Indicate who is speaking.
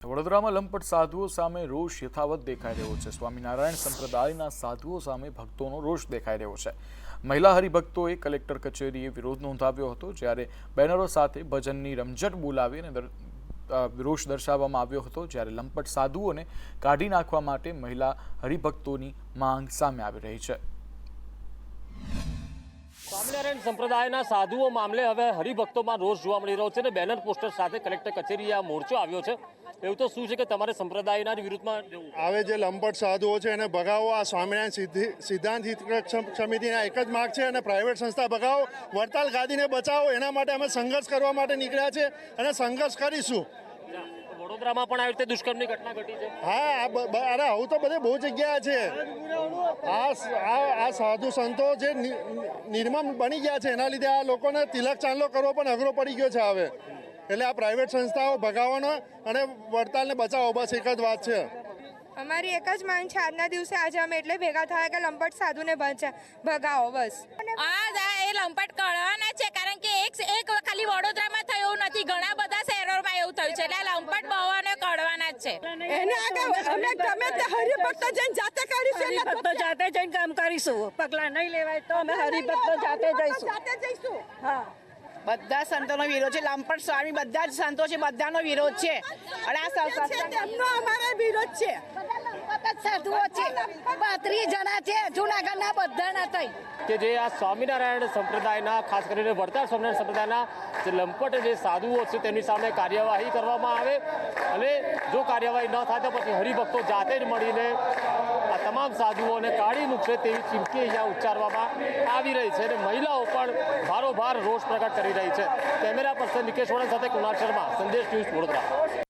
Speaker 1: વડોદરામાં લંપટ સાધુઓ સામે રોષ યથાવત દેખાઈ રહ્યો છે. સ્વામિનારાયણ સંપ્રદાયના સાધુઓ સામે ભક્તોનો રોષ દેખાઈ રહ્યો છે. મહિલા હરિભક્તોએ કલેક્ટર કચેરીએ વિરોધ નોંધાવ્યો હતો, જ્યારે બેનરો સાથે ભજનની રમઝટ બોલાવી અને રોષ દર્શાવવામાં આવ્યો હતો, જ્યારે લંપટ સાધુઓને કાઢી નાખવા માટે મહિલા હરિભક્તોની માંગ સામે આવી રહી છે.
Speaker 2: સ્વામિનારાયણ સંપ્રદાયના સાધુઓ મામલે હવે હરિભક્તોમાં રોષ જોવા મળી રહ્યો છે અને બેનર પોસ્ટર સાથે કલેક્ટર કચેરીએ આ મોરચો આવ્યો છે. એવું તો શું છે કે તમારે સંપ્રદાયના વિરુદ્ધમાં
Speaker 3: આવે જે લંપટ સાધુઓ છે એને ભગાવો, આ સ્વામિનારાયણ સિદ્ધિ, સિદ્ધાંત હિત સમિતિના એક જ માગ છે અને પ્રાઇવેટ સંસ્થા ભગાવો, વડતાલ ગાદીને બચાવો, એના માટે અમે સંઘર્ષ કરવા માટે નીકળ્યા છે અને સંઘર્ષ કરીશું.
Speaker 2: વડોદરામાં પણ આવી રીતે દુષ્કર્મની ઘટના ઘટી છે.
Speaker 3: હા અરે આવું તો બધે બહુ જગ્યા છે. આ આ સાધુ સંતો જે નિર્મમ બની ગયા છે એના લીધે આ લોકોને તિલક ચાંદલો કરવો પણ અઘરો પડી ગયો છે હવે. એટલે આ પ્રાઇવેટ સંસ્થાઓ ભગાવવાનો અને વડતાલને બચાવો બસ એક જ વાત છે.
Speaker 4: અમારી એક જ માંગ છે આજના દિવસે આજે અમે એટલે ભેગા થયા કે લંપટ સાધુને ભગાવો બસ.
Speaker 5: આ દા એ લંપટ કરવાના છે કારણ કે એક એક ખાલી વડોદરામાં થયું નથી ઘણા બધા શહેરોમાં એવું થયું છે. એટલે લંપટ
Speaker 6: એને આગળ અમે ગમે તે હરિભક્ત જઈને જાતે કરીશું એટલે
Speaker 7: હરિભક્તો જાતે જઈને કામ કરીશું. પગલા નહીં લેવાય તો અમે હરિભક્ત જાતે જઈશું.
Speaker 6: જાતે જઈશું.
Speaker 7: હા.
Speaker 8: બધા સંતોનો વિરોધ છે. લંપટ સ્વામી બધા જ સંતો છે. બધાનો વિરોધ છે. અને આ
Speaker 6: તેમનો અમારે વિરોધ છે.
Speaker 7: સાધુઓ છે. પાંત્રીસ જણા છે જુનાગઢના બધાના થઈ
Speaker 2: કે જે આ સ્વામિનારાયણ સંપ્રદાયના ખાસ કરીને વડતાલ સ્વામિનારાયણ સંપ્રદાયના જે લંપટ જે સાધુઓ છે તેમની સામે કાર્યવાહી કરવામાં આવે. અને જો કાર્યવાહી ન થાય તો પછી હરિભક્તો જાતે જ મળીને આ તમામ સાધુઓને કાઢી મૂકશે તેવી ચીમકી અહીંયા ઉચ્ચારવામાં આવી રહી છે અને મહિલાઓ પણ ભારોભાર રોષ પ્રગટ કરી રહી છે. કેમેરા પર્સન નિકેશ વણન સાથે કુણાલ શર્મા, સંદેશ ન્યૂઝ વડોદરા.